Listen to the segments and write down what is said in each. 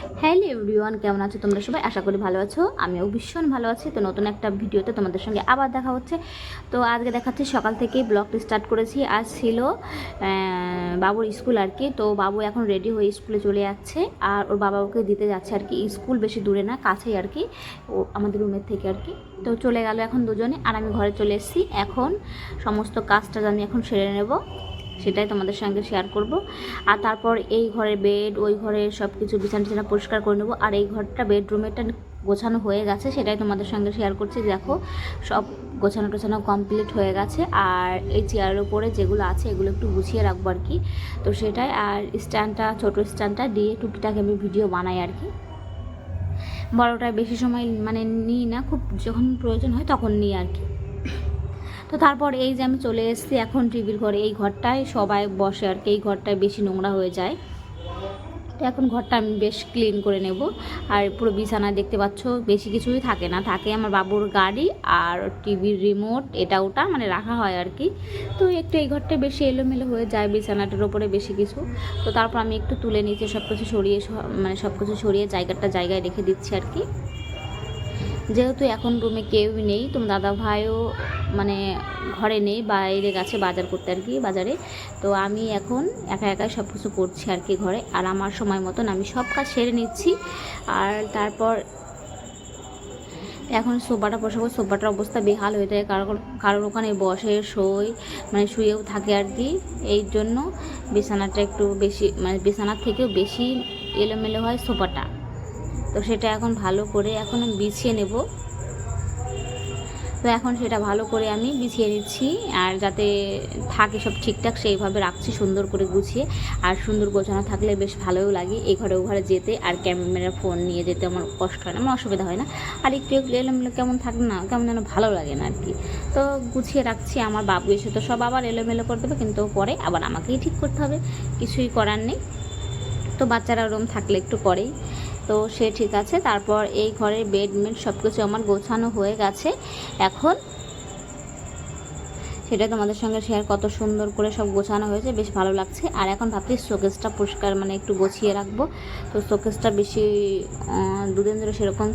Hello everyone, কেমন আছো তোমরা সবাই? আশা করি ভালো আছো। আমিও ভীষণ ভালো আছি। তো নতুন একটা ভিডিওতে তোমাদের সঙ্গে আবার দেখা হচ্ছে। তো আজকে দেখাচ্ছি, সকাল থেকেই ব্লগটি স্টার্ট করেছি। আজ ছিল বাবুর স্কুল আর কি। তো বাবু এখন রেডি হয়ে স্কুলে চলে যাচ্ছে। আর ওর বাবা ওকে দিতে যাচ্ছে আর কি। স্কুল বেশি দূরে না, কাছেই আর কি। ও আমাদের রুমের থেকে আর কি। তো চলে গেল এখন দুজনে। আর আমি ঘরে চলে এসেছি। এখন সমস্ত কাজটা আমি এখন সেরে নেব। সেটাই তোমাদের সঙ্গে শেয়ার করব। আর তারপর এই ঘরের বেড ওই ঘরের সব কিছু বিছানা টিছানা পরিষ্কার করে নেব। আর এই ঘরটা বেডরুমেরটা গোছানো হয়ে গেছে, সেটাই তোমাদের সঙ্গে শেয়ার করছি। দেখো, সব গোছানো টোছানো কমপ্লিট হয়ে গেছে। আর এই চেয়ারের উপরে যেগুলো আছে, এগুলো একটু গুছিয়ে রাখব আর কি। তো সেটাই, আর স্ট্যান্ডটা ছোটো স্ট্যান্ডটা দিয়ে টুকিটাকে আমি ভিডিও বানাই আর কি। বড়োটায় বেশি সময় মানে নিই না, খুব যখন প্রয়োজন হয় তখন নিই আর কি। তো তারপর এই যে আমি চলে এসেছি এখন টিভির ঘরে। এই ঘরটায় সবাই বসে আর কি, এই ঘরটায় বেশি নোংরা হয়ে যায়। তো এখন ঘরটা আমি বেশ ক্লিন করে নেব। আর পুরো বিছানা দেখতে পাচ্ছ, বেশি কিছুই থাকে না। থাকে আমার বাবুর গাড়ি আর টিভির রিমোট এটা ওটা মানে রাখা হয় আর কি। তো একটু এই ঘরটা বেশি এলোমেলো হয়ে যায়, বিছানাটার ওপরে বেশি কিছু। তো তারপর আমি একটু তুলে নিচ্ছি সব কিছু সরিয়ে মানে সব কিছু সরিয়ে জায়গাটা জায়গায় রেখে দিচ্ছি আর কি। যেহেতু এখন রুমে কেউই নেই, তো দাদা ভাইও মানে ঘরে নেই, বাইরে গেছে বাজার করতে আর কি, বাজারে। তো আমি এখন একা একাই সব কিছু করছি আর কি ঘরে, আর আমার সময় মতন আমি সব কাজ সেরে নিচ্ছি। আর তারপর এখন সোফাটা বসাবো, সোফাটার অবস্থা বেহাল হয়ে যায় কারণ কারোর ওখানে বসে, শোয় মানে শুয়েও থাকে আর কি। এই জন্য বিছানাটা একটু বেশি মানে বিছানার থেকেও বেশি এলোমেলো হয় সোফাটা। তো সেটা এখন ভালো করে এখন আমি বিছিয়ে নেব। তো এখন সেটা ভালো করে আমি বিছিয়ে নিচ্ছি আর যাতে থাকে সব ঠিকঠাক সেইভাবে রাখছি সুন্দর করে গুছিয়ে। আর সুন্দর গোছানো থাকলে বেশ ভালোও লাগে এই ঘরে ও ঘরে যেতে আর ক্যামেরা ফোন নিয়ে যেতে আমার কষ্ট হয় না, আমার অসুবিধা হয় না। আর একটু একটু এলোমেলো কেমন থাকে না, কেমন যেন ভালো লাগে না আর কি তো গুছিয়ে রাখছি আমার বাবু এসে তো সব আবার এলোমেলো করে দেবে কিন্তু পরে আবার আমাকেই ঠিক করতে হবে, কিছুই করার নেই। তো বাচ্চারা ওরম থাকলে একটু পরেই। তো সে ঠিক আছে। তারপর এই ঘরের বেড মেড সব কিছু আমার গোছানো হয়ে গেছে। এখন সেটা তোমাদের সঙ্গে শেয়ার কত সুন্দর করে সব গোছানো হয়েছে, বেশ ভালো লাগছে। আর এখন ভাবছি শোকেসটা পরিষ্কার মানে একটু গোছিয়ে রাখব। তো শোকেসটা বেশি দুদিন ধরে সেরকম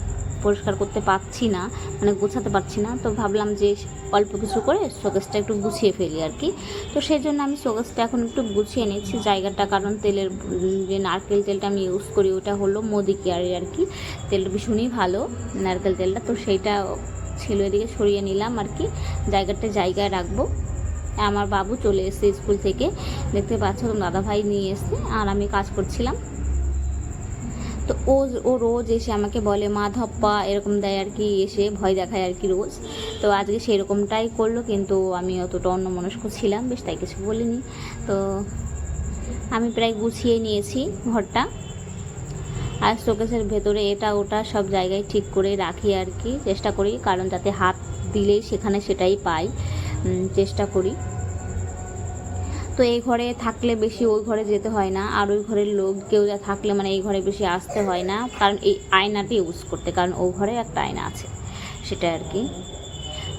পরিষ্কার করতে পারছি না মানে গোছাতে পারছি না, তো ভাবলাম যে অল্প কিছু করে শোকেসটা একটু গুছিয়ে ফেলি আর কি। তো সেই জন্য আমি শোকেসটা এখন একটু গুছিয়ে নিচ্ছি জায়গাটা, কারণ তেলের যে নারকেল তেলটা আমি ইউজ করি ওটা হলো মোদি কেয়ারের আর কি। তেলটা ভীষণই ভালো নারকেল তেলটা, তো সেইটা ছিল এদিকে সরিয়ে নিলাম আর কি। জায়গাটা জায়গায় রাখব। আমার বাবু চলে এসেছে স্কুল থেকে, দেখতে পাচ্ছ তো দাদা ভাই নিয়ে এসছে, আর আমি কাজ করছিলাম। তো ও ও রোজ এসে আমাকে বলে, মা ধপ্পা, এরকম দেয় আর কি, এসে ভয় দেখায় আর কি রোজ। তো আজকে সেরকমটাই করল, কিন্তু আমি অতটা অন্য মনস্ক ছিলাম, বেশ তাই কিছু বলিনি। তো আমি প্রায় গুছিয়ে নিয়েছি ঘরটা। আর শোকেসের ভেতরে এটা, ওটা সব জায়গায় ঠিক করে রাখি আর কি, চেষ্টা করি, কারণ যাতে হাত দিলেই সেখানে সেটাই পাই। চেষ্টা করি। তো এই ঘরে থাকলে বেশি ওই ঘরে যেতে হয় না। আর ওই ঘরের লোক কেউ যা থাকলে মানে এই ঘরে বেশি আসতে হয় না। কারণ এই আয়নাটি ইউজ করতে, কারণ ও ঘরে একটা আয়না আছে সেটা আর কি।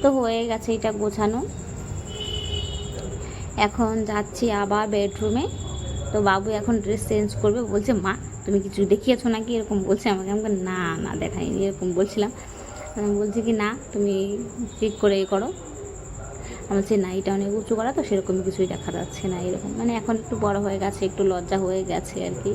তো হয়ে গেছে এটা গোছানো। এখন যাচ্ছি আবার বেডরুমে তো বাবু এখন ড্রেস চেঞ্জ করবে, বলছে, মা, তুমি কিছু দেখিয়েছো নাকি? এরকম বলছে আমাকে। আমাকে না না, দেখাইনি, এরকম বলছিলাম। বলছি কি, না, তুমি ঠিক করে এ করো। আমি বলছি না এটা অনেক উঁচু করা, তো সেরকম কিছুই দেখা যাচ্ছে না এরকম। মানে এখন একটু বড় হয়ে গেছে, একটু লজ্জা হয়ে গেছে আর কি।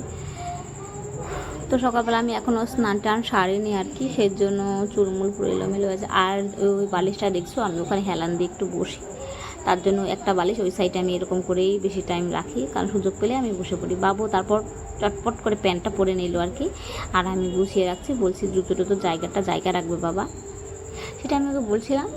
তো সকালবেলা আমি এখনও স্নান টান সারিনি আর কি সেই জন্য চুরমুল পুরো এলোমেলো হয়েছে আর ওই বালিশটা দেখছ, আমি ওখানে হেলান দিয়ে একটু বসি। তার জন্য একটা বালিশ ওই সাইডে আমি এরকম করেই বেশি টাইম রাখি, কারণ সুযোগ পেলে আমি বসে পড়ি। বাবু তারপর চটপট করে প্যান্টটা পরে নিল আর কি, আর আমি গুছিয়ে রাখছি, বলছি জুতো টুতো জায়গাটা জায়গা রাখবে বাবা। সেটা আমি ওকে বলছিলাম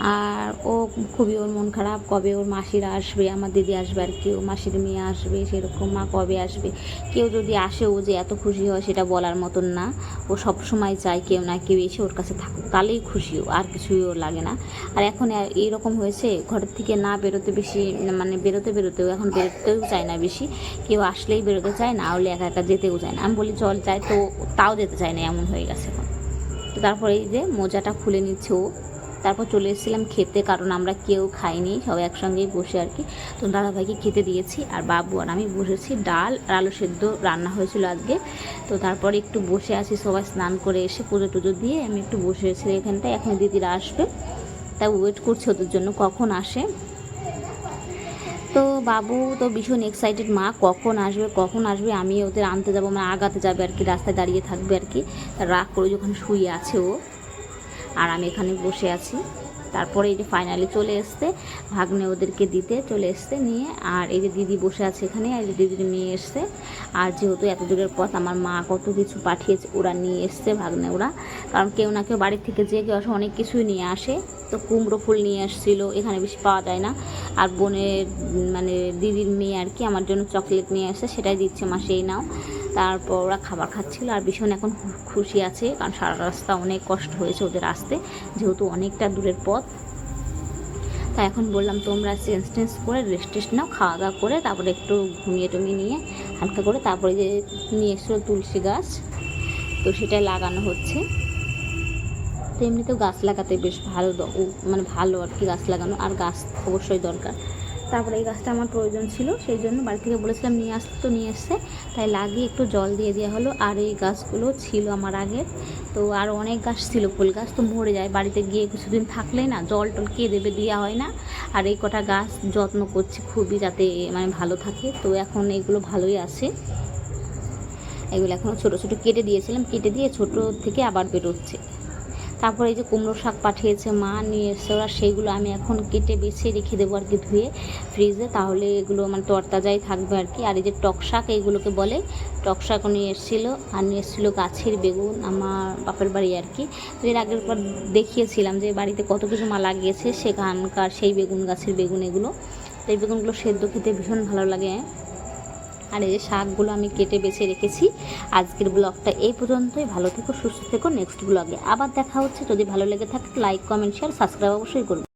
আর ও খুবই ওর মন খারাপ, কবে ওর মাসিরা আসবে, আমার দিদি আসবে আর কেউ, মাসির মেয়ে আসবে, সেরকম মা কবে আসবে? কেউ যদি আসে ও যে এত খুশি হয় সেটা বলার মতন না। ও সব সময় চায় কেউ না কেউ এসে ওর কাছে থাকুক, তাহলেই খুশি ও, আর কিছুই ওর লাগে না। আর এখন এইরকম হয়েছে, ঘরের থেকে না বেরোতে বেশি মানে বেরোতে বেরোতেও এখন বেরোতেও চায় না বেশি। কেউ আসলেই বেরোতে চায় না, হলে একা একা যেতেও চায় না। আমি বলি, চল যাই তো তাও যেতে চায় না, এমন হয়ে গেছে তো তারপরে এই যে মোজাটা খুলে নিচ্ছে ও। তারপর চলে এসেছিলাম খেতে, কারণ আমরা কেউ খাইনি, সবাই একসঙ্গেই বসে আর কি। তো দাদাভাইকে খেতে দিয়েছি, আর বাবু আর আমি বসেছি। ডাল আর আলু সেদ্ধ রান্না হয়েছিল আজকে। তো তারপরে একটু বসে আছি, সবাই স্নান করে এসে পুজো টুজো দিয়ে আমি একটু বসে আছি এখানটায়। এখন দিদিরা আসবে। তাই ওয়েট করছি ওদের জন্য, কখন আসে? তো বাবু তো ভীষণ এক্সাইটেড মা কখন আসবে কখন আসবে আমি ওদের আনতে যাব মানে আগাতে যাবে আর কি, রাস্তায় দাঁড়িয়ে থাকবে আর কি। রাগ করে যখন শুয়ে আছে ও আর আমি এখানে বসে আছি। তারপরে এই যে ফাইনালি চলে এসছে, ভাগ্নে ওদেরকে দিতে চলে এসছে নিয়ে, আর এই যে দিদি বসে আছে এখানে আর এই যে দিদিকে নিয়ে এসছে। আর যেহেতু এত দূরের পথ, আমার মা কত কিছু পাঠিয়েছে, ওরা নিয়ে এসছে, ভাগ্নে ওরা। কারণ কেউ না কেউ বাড়ির থেকে যেয়ে কেউ আসে, অনেক কিছুই নিয়ে আসে। তো কুমড়ো ফুল নিয়ে আসছিল এখানে বেশি পাওয়া যায় না। আর বোনের মানে দিদির মেয়ে আর কি, আমার জন্য চকলেট নিয়ে আসছে সেটাই দিচ্ছে, মা সেই নাও। তারপর ওরা খাবার খাচ্ছিল আর ভীষণ এখন খুশি আছে, কারণ সারা রাস্তা অনেক কষ্ট হয়েছে ওদের আসতে, যেহেতু অনেকটা দূরের পথ। তা এখন বললাম, তোমরা চেঞ্জ টেঞ্জ করে রেস্ট টেস্ট নাও, খাওয়া দাওয়া করে তারপরে একটু ঘুমিয়ে টুমিয়ে নিয়ে হালকা করে তারপরে যে নিয়ে এসেছিল তুলসী গাছ, তো সেটাই লাগানো হচ্ছে। তো এমনিতেও গাছ লাগাতে বেশ ভালো মানে ভালো আর কি গাছ লাগানো, আর গাছ অবশ্যই দরকার। তারপরে এই গাছটা আমার প্রয়োজন ছিল, সেই জন্য বাড়ি থেকে বলেছিলাম নিয়ে আসতে, তো নিয়ে এসছে। তাই লাগিয়ে একটু জল দিয়ে দেওয়া হলো। আর এই গাছগুলো ছিল আমার আগে তো আর অনেক গাছ ছিল, ফুল গাছ তো মরে যায়। বাড়িতে গিয়ে কিছুদিন থাকলেই না জল টল কে দেবে দেওয়া হয় না। আর এই কটা গাছ যত্ন করছি খুবই যাতে মানে ভালো থাকে। তো এখন এগুলো ভালোই আছে। এগুলো এখনও ছোটো ছোটো কেটে দিয়েছিলাম। কেটে দিয়ে ছোটো থেকে আবার বেরোচ্ছে। তারপরে এই যে কুমড়ো শাক পাঠিয়েছে মা, নিয়ে এসে ওরা, সেইগুলো আমি এখন কেটে বেছে রেখে দেবো আর কি ধুয়ে ফ্রিজে তাহলে এগুলো মানে তরতাজাই থাকবে আর কি। আর এই যে টক শাক, এইগুলোকে বলে টক শাকও নিয়ে এসেছিল। আর নিয়ে এসেছিল গাছের বেগুন, আমার বাপের বাড়ি আর কি। তো এর আগের পর দেখিয়েছিলাম যে বাড়িতে কত কিছু মা লাগিয়েছে, সেখানকার সেই বেগুন, গাছের বেগুন এগুলো। এই বেগুনগুলো সেদ্ধ খেতে ভীষণ ভালো লাগে। আর এই যে শাকগুলো আমি কেটে বেছে রেখেছি। আজকের ব্লগটা এই পর্যন্তই। ভালো থেকো, সুস্থ থেকো। নেক্সট ব্লগে আবার দেখা হচ্ছে। যদি ভালো লেগে থাকে লাইক কমেন্ট শেয়ার সাবস্ক্রাইব অবশ্যই করবে।